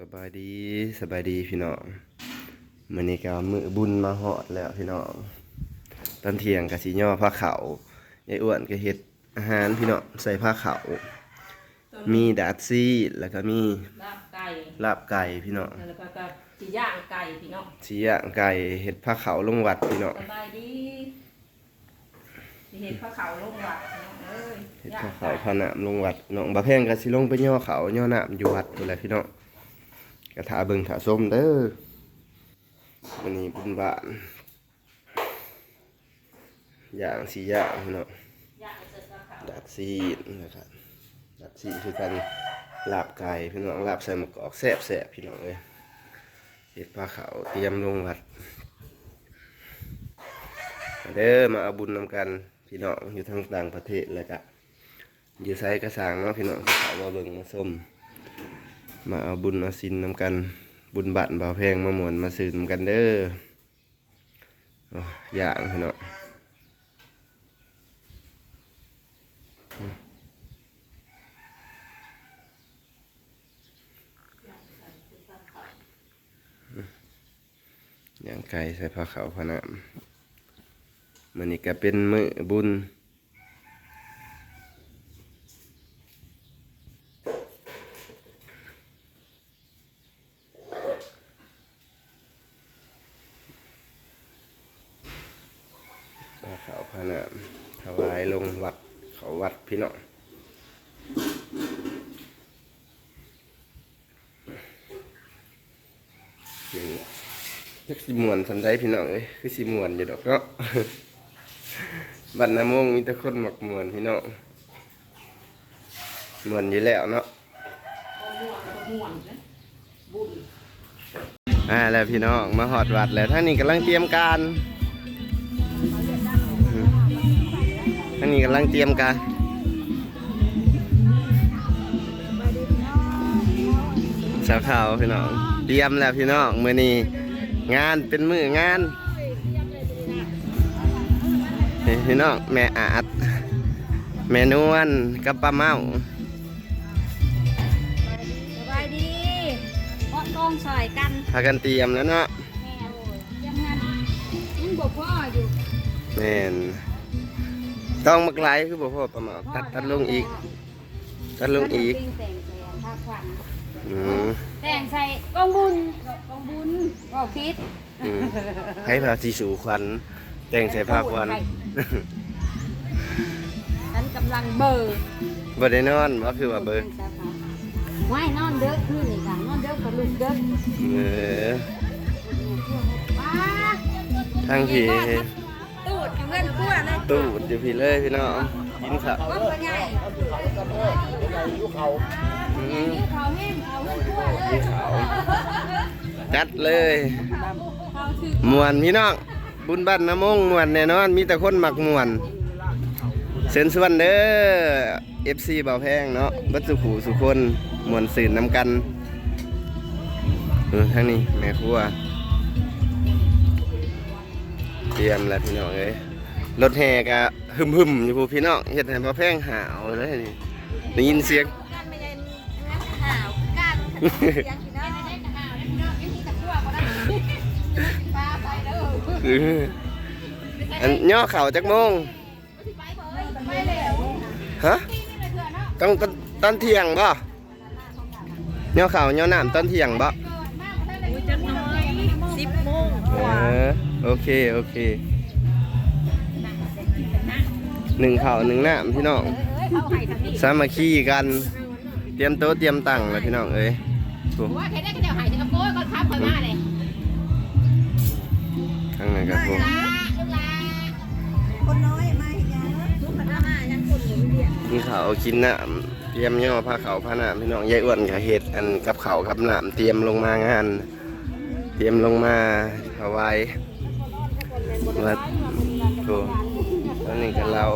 สบายดีสบายดีพี่น้องมื้อนี้ก็มื้อบุญมาฮอดแล้วพี่น้องตอนเที่ยงก็สิย่อผ้าขาวๆยายอ้วนก็เฮ็ดอาหารพี่น้องใส่ผ้าขาวมีดาดซี่แล้วก็มีลาบไก่ลาบไก่พี่น้องแล้วก็ก็สิย่างไก่พี่น้องสิย่างไก่เฮ็ดผ้าขาวลงวัดพี่น้องสบายดีสิเห็ดผ้าขาวลงวัดพี่น้องเอ้ยเฮ็ดย่างผ้าไก่ขาวพาน้ำลงวัดน้องบ่าแพงก็สิลงไปย่อเขาย่อน้ำอยู่วัดพุ่นแหละพี่น้อง ก็ถาเบิงถาส้มเด้อวันนี้บุญบานย่างสีอย่างใส่ผ้าขาวดัดซีนะครับดัดซีคือกันลาบไก่พี่น้องลาบใส่หมะกอกแซ่บแซ่บพี่น้องเลยเห็ดปลาขาวเตรียมลงวัดเด้อมาเอาบุญนำกันพี่น้องอยู่ทางต่างประเทศแล้วก็อยู่ไซกระสางเนาะพี่น้องเขามาเบิ่งมาส้ม มาเอาบุญเอาสินนำกันบุญบัตรบ่าวแพงมาหมวนมาซื้อนำกันเด้ออย่างพี่น้อย่างไก่ใส่ผ้าขาวผ้าน้ำมันนี่ก็เป็นมือบุญผ้าขาวผ้าน้ำถวายล งวัดเขาวัดพี่น้องอย่างนี้จักสิมวนสันได้พี่น้องเอ้ยคือสิมวนอยู่ดอกเนาะบัดน้ำมงมีแต่คนหมักมวนพี่น้องมวนอยู่แล้วเนาะบ่ม่วนบ่ม่วนนะบุญอ่าแล้วพี่น้องมาหอดวัดแล้วท่านนี้กำลังเตรียมการ ท่านนี้กำลังเตรียมการสาวขาวพี่น้องเตรียมแล้วพี่น้องมื้อนี้งานเป็นมื้องานนี่พี่น้องแม่อาดแม่นวลกับป้าเมาสบายดีเพราะต้องซอยกันพากันเตรียมแล้วเนาะแม่โอ้ยยังงานมึงบอกพ่ออยู่แม่น ต้องมักไหลคือบ่พอประมาณตัดตัดลงอีก ตัดลงอีก แต่งใส่ผ้าขวัญอืมแต่งใส่กองบุญกองบุญก็คิดอืมให้พระสิสู่ขวัญแต่งใส่ผ้าควันฉันกำลังเบอร์บ่ได้นอนบ่คือว่าเบิ่งไม่นอนเด้อคืนนี่ค่ะนอนเด้อกับลุกเด้อเออว้าทาง พี่ตูดเงินขั้วเลยตูดอยู่พี่เลยพี่น้องกินข้าวว่าเป็นไงอืมเขาแห้งเขาเงินขั้วเลกิยนข้าวจัดเลยเขาถือมวนพี่น้องบุญบ้านน้ำมงมวนแน่นอนมีแต่คนมักมวนเชิญชวนเด้อ FC เบาแพงเนาะบัดสุขูสุคนมวนสื่นนำกันเออทางนี้แม่ครัวเตรียมแล้วพี่น้องเอ้ย รถแห่ก็หึมๆอยู่พู้พี่น้องเฮ็ดให้เบาแพงหาวเลยนี่ได้ยินเสียงกันไม่ได้ข่าวกันเสียงพี่น้องได้ข่าวได้พี่น้องยังมีตะกั่วก็ได้ปลาไปเด้ออันย่อเข่าจักโมงฮะต้องตอนเที่ยงบ่ย่อเข่าย่อน้ำตอนเที่ยงบ่สิบโมงโอเค โอเค หนึ่งเข่าวหนึ่งหน้ำพี่น้องสามัคคีกัน เตรียมโต๊ะเตรียมตั้งแล้วพี่น้องเอ้ยโอ้ว่าใครได้ก็เดี๋ยวหายจะกระโปรงก่อนครับค่อยมาเลยข้างในครับผมลาลูกลาคนน้อยมาอีกแล้วทุกคนมายังคนอยู่เรียนกินข้าวกินน้ำเตรียมย่อผ้าขาวผ้าหน้ำพี่น้องยายอ้วนกับเห็ดอันกับเขาวกับหน้ำเตรียมลงมางาน เตรียมลงมาเอาไว้ว่าโอ้ นนี้กันเรา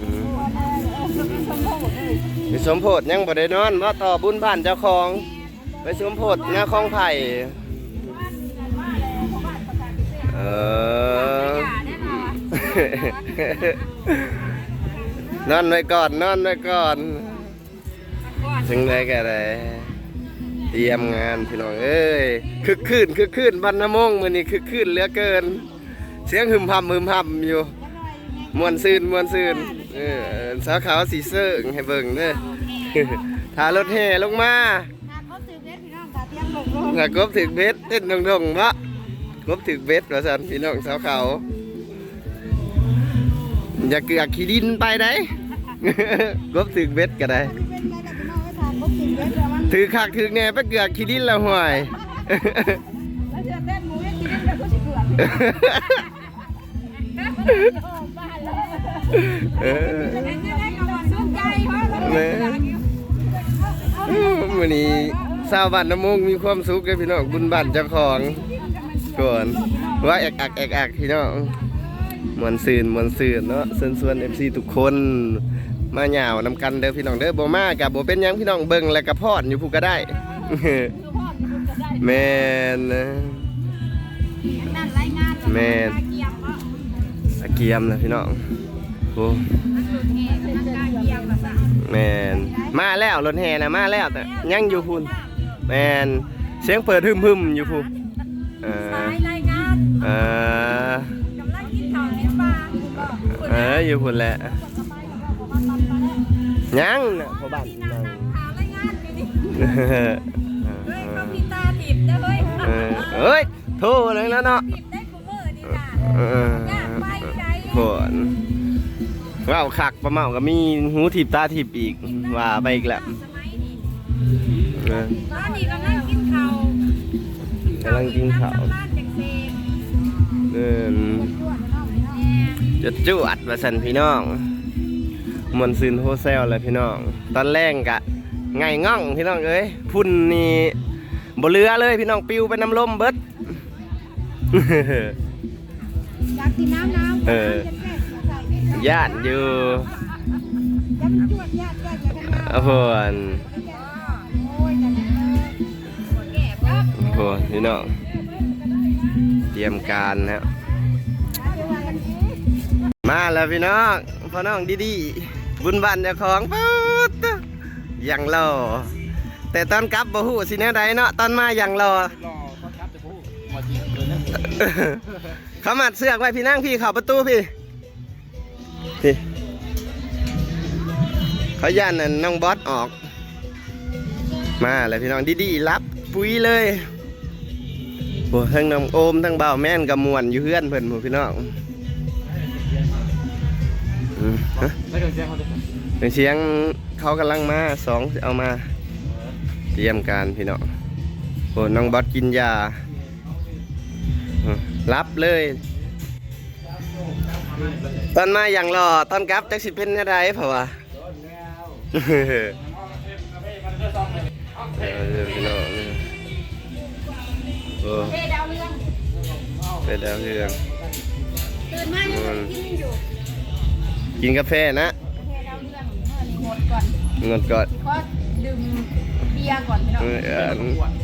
อืมไปสมโพธยังบ่ได้นอนมาต่อบุญบ้านเจ้าของ ไปสมโพธงาคลองไผ่เออนอนไว้ก่อนนอนไว้ก่อนถึงได้ก็ได้เตรียมงานพี่น้องเอ้ยคึกคืนคึกคืนบรรณมงมื้อนี้คึกคืนเหลือเกิน เสียงหึมพำหึมพำอยู่มวนซื่นมวนซื่นเออสาวขาวสีเสื้อให้เบิ่งเด้อทารถแห่ลงมาถ้ากบถึกเบ็ดเต้นดงๆบะกบถึกเบ็ดว่าซั่นพี่น้องสาวขาวอย่าเกือกขี้ดินไปได้กบถึกเบ็ดก็ได้เป็นไงกับพี่น้อขาซื้อเบ็ดแล้วมันถือคักถือแหน่ไปเกือกขี้ดินล้วห่วยแล้วเธอเต้นหมูเฮ็ดกินแล้วก็สิเกือบ้าน เลยเออเห็นยังไงก็ว่าสนใจเพราะเราแม่มื้อนี้ชาวบ้านน้ำมงมีความสุขเลยพี่น้องบุญบ้านเจ้าของก่อนว่าแอกอักแอกอักพี่น้องมวนซื่นมวนซื่นเนาะเชิญชวน FC ทุกคนมาหยาวนำกันเด้อพี่น้องเด้อบ่มากับบ่เป็นยังพี่น้องเบิ่งแล้วก็พอดอยู่ผู้ก็ได้แม่นนะนั่นรายงานแม่น เกียมนะพี่น้องโอ้แมนมาแล้วรถแห่นะมาแล้วแต่ยังอยู่พุ่นแมนเสียงเปิดหึมๆอยู่พุ่นเออสายรายงานเออเอออยู่พุ่นแหละยังน่ะพ่อบ้านนั่งหารเออเฮ้ยเขามีตาถีบได้เฮ้ยเออเอ้ยโทรเลยแล้วเนาะ ถีบได้กูมือนี่นะเอออยากไปไหนผลว้าวคักประเมาก็มีหูถีบตาถีบอีกว่าไปอีกแล้วสมัยนี้เออตอนนี้กำลังกินข้าวกำลังกินข้าวน้ำบ้านจากเซมเออจะจวดว่าสันพี่น้องมวนซืนโฮเซลเลยพี่น้อง ตอนแรกกะไงง่องพี่น้องเอ้ยพุ่นนี่บ่เรือเลยพี่น้องปิวไปน้ำลมเบิดอยากกินน้ำน้ำ เออญาติอยู่จำจวดญาติญาติกันนะอะพวนโอ้ยกันเลยแก่ปั๊บพวนพี่น้องเตรียมการนะมาแล้วพี่น้องพ่อน้องดีๆบุญบันเจ้าของปุ๊ดยังรอแต่ตอนกลับบ่ฮู้สิแนวใดเนาะตอนมายังรอรอเขาครับจะพูดมาจริงเกินนั่น เขามัดเสือกไว้พี่นั่งพี่เข้าประตูพี่ พี่เขาย่านนั่นน้องบอสออก มาเลยพี่น้องดีๆรับปุ๋ยเลยโอ้ทั้งน้องโอมทั้งเบาแม่นกับมวนอยู่เพื่อนเพิ่นหมู่พี่น้องไม่เกินเสียงเขาเลยเสียงเขากำลังมาสองเอามา เตรียมการพี่น้องโอ้น้องบอสกินยา รับเลย ตอนมาอย่างรอตอนกลับจักสิเป็นอะไรเพราะว่าเออพี่น้องโอ้เทดาวเรืองเป็นดาวเรืองตื่นมายังกินอยู่กินกาแฟนะเทดาวเรืองเมื่อนี้หมดก่อนเงินก่อนก็ดื่มเบียร์ก่อนพี่น้อง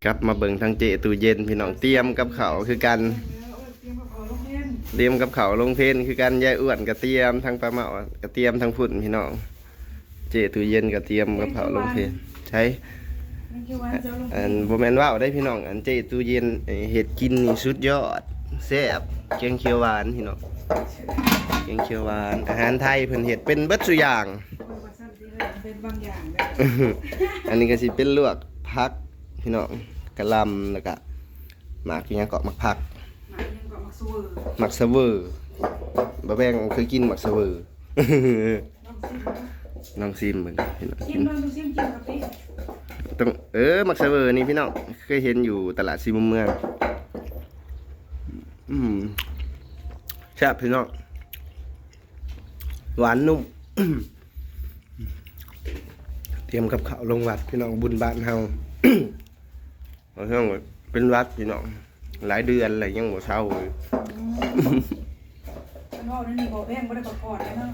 เอออันอย่ามาตีกลับมาเบิ่งทางเจตู้เย็นพี่น้องเตรียมกับเขาวคือกันเตรียมกับเขาวลงเพนคือกันยายอ้วนกระเตรียมทั้งปลาเมากระเตรียมทั้งพุ่นพี่น้องเจตู้เย็นกระเตรียมกับเขาวลงเพนใช้อันบ่แม่นว่าวได้พี่น้องอันเจตู้เย็นไอ้เห็ดกินนี่สุดยอดแซ่บแกงเขียวหวานพี่น้องแกงเขียวหวานอาหารไทยเพิ่นเฮ็ดเป็นเบิดสุอย่างเป็นบางอย่างแบบอันนี้ก็สิเป็นลวกพัก พี่น้องกะหลำแล้วก็หมากอีหยังเกาะหมักผักหมายังก็มาสู้หมักเสเวอร์บ่แบ่งเคยกินหมักเสเวอร์น้องซิมน้องซิมเบิ่งพี่น้องซิกิมนน้องซิมกินกะปิต้องเออหมักเสเวอร์นี่พี่น้องเคยเห็นอยู่ตลาดซีมุมเมืองอืมแซ่บพี่น้องหวานนุ่มเตรียมกับข้าวลงวัดพี่น้องบุญบ้านเฮา เอาเรื่องว่าเป็นวัดพี่น้องหลายเดือนอะไรยังบ่เศร้าเลยฉันว่านั่นนี่บ่แพงบ่ได้ประกอดเลยเนาะ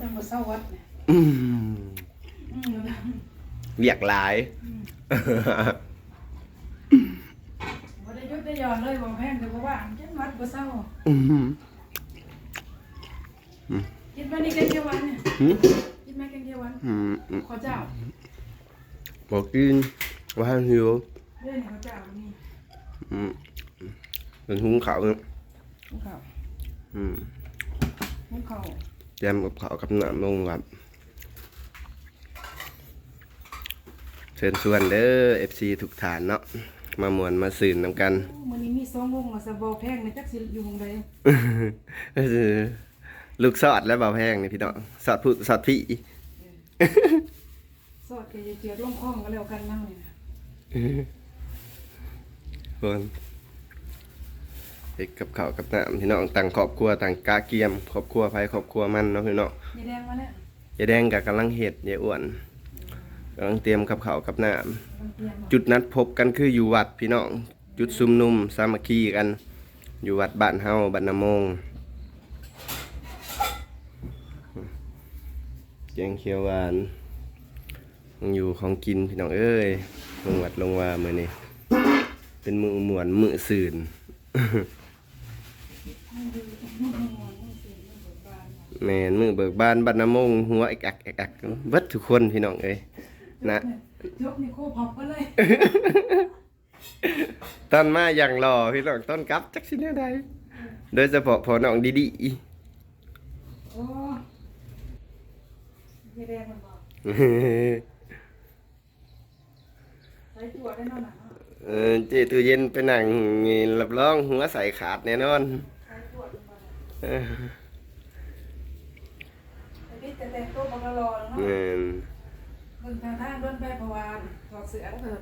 จังบ่เศร้าวัดเนี่ยอืมอืมเรียกหลายบ่ได้ยุดได้หย่อนเลยบ่แพงแต่บ่ว่าจังวัดบ่เศร้าอืมกินมานี่แกงเขียวหวานเนี่ยหืมกินมาแกงเขียวหวานอืมอืมขอเจ้าบอกกิน ว่าหิวเล่นเขาจะเอานี่อืมเป็นหุงข้าวเนาะหุงข้าวอืมหุงข้าวเตรียมกับข้าวกับน้ำลงครับเชิญชวนเด้อ FC ทุกฐานเนาะมามวนมาสื่นนำกันมื้อนี้มีสองวงอะสะบอแพงนะจักสิอยู่วงใดลูกสอดและบ่าวแพงนี่พี่น้องสอดผู้สอดพี่สอดแกจะเจียดลงคล้องก็แล้วกันนั่งนี่นะคนเฮ็ดกับข้าวกับน้ำพี่น้องต่างครอบครัวต่างกาเกียมครอบครัวไผครอบครัวมันเนาะพี่น้องยายแดงมาแล้วยายแดงกับกำลังเฮ็ดยายอ้วนกำลังเตรียมกับข้าวกับน้มันเตรียมมาำจุดนัดพบกันคืออยู่วัดพี่น้องจุดซุมนุมสามัคคีกัน อยู่วัดบ้านเฮาบ้านนาโมงแกงเขียวหวานยังอยู่ของกินพี่น้องเอ้ย ลงวัดลงว่ามื้อนี้เป็นมือหมวนมือสื่นแม่นมือเบิกบานบ้านนาโมงหัวเอกอักเอกอักเบิดทุกคนพี่น้องเอ้ยนะยกนี่โคพอบไปเลยตอนมาอย่างหล่อพี่น้องต้นกับจักสิแนวใดโดยเฉพาะพอน้องดีดีโอ้ยายแดงมันบอก ใส่ตัวได้นั่นน่ะ เนาะเออเจตู้เย็นไปนั่งนี่รับรองหัวใส่ขาดแน่นอนใส่ตัวลงมาเออไอ้นี่แต่แต่งตัวบังรอแล้วเนาะแม่นเบิ่งทางทางเดินไปเพราะว่าถอดเสื้อแล้วเพิ่น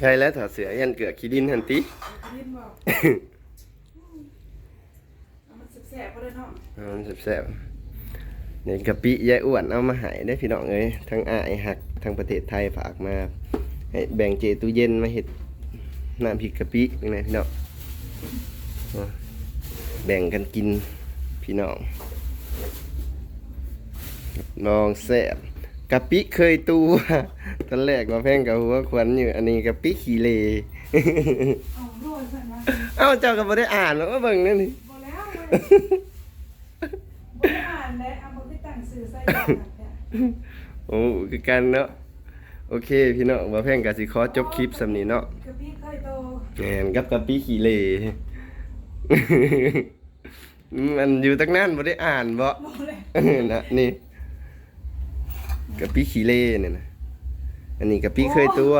ใครแล้วถอดเสือยันเกือกขี้ดินหันติยินบอกเอามันแสบๆบ่ได้เนาะเอามันแซ่บๆเนี่ยกะปิยายอ้วนเอามาใหายได้อพี่น้องเอ้ยทั้งอ้ายหักทั้งประเทศไทยฝากมาให้ แบ่งเจตู้เย็นมาเฮ็ดน้ำพริกกะปิเป็นไงพี่น้องเอาแบ่งกันกินพี่น้องน้องแซ่บกะปิเคยตูตอนแรกว่าแพงกับหัวขวัญอยู่ อันนี้กะปิขี้เลเอาด้วยเพิ่นว่าเอ้าเจ้าก็บ่ได้อ่านหรอกว่าเบิ่งนั่นนี่บ่แล้วเว้ยบ่ได้อ่านเลยเอาบ่ได้ตั้งชื่อใส่ดอกนั่นแท้โอ้คือกันเนาะ โอเค พี่น้องว่าแพงก็สิขอจบคลิปสำนี้เนาะกะปิเคยโตแม่นกับกะปิขี้เลมันอยู่ตั้งนานบ่ได้อ่านบ่บ่เลยนะนี่กะปิขี้เลเนี่ยนะอันนี้กะปิเคยตัว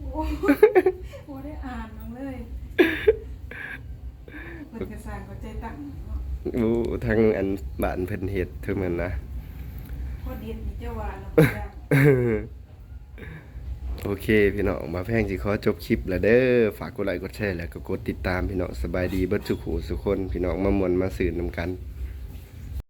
โอ้บ่ได้อ่านมันเลยเพิ่นก็สร้างก็ใจตั้งเนาะโอ้ทางอันบ้านเพิ่นเฮ็ดเท่านั้นนะ พอเดียนนี่เจ้าว่าแล้วบ่ได้โอเคพี่น้องมาแพงสิขอจบคลิปแล้วเด้อฝากกดไลค์กดแชร์แล้วก็กดติดตามพี่น้องสบายดีเบิดสุขหูสุขคนพี่น้องมามวนมาสื่นนำกัน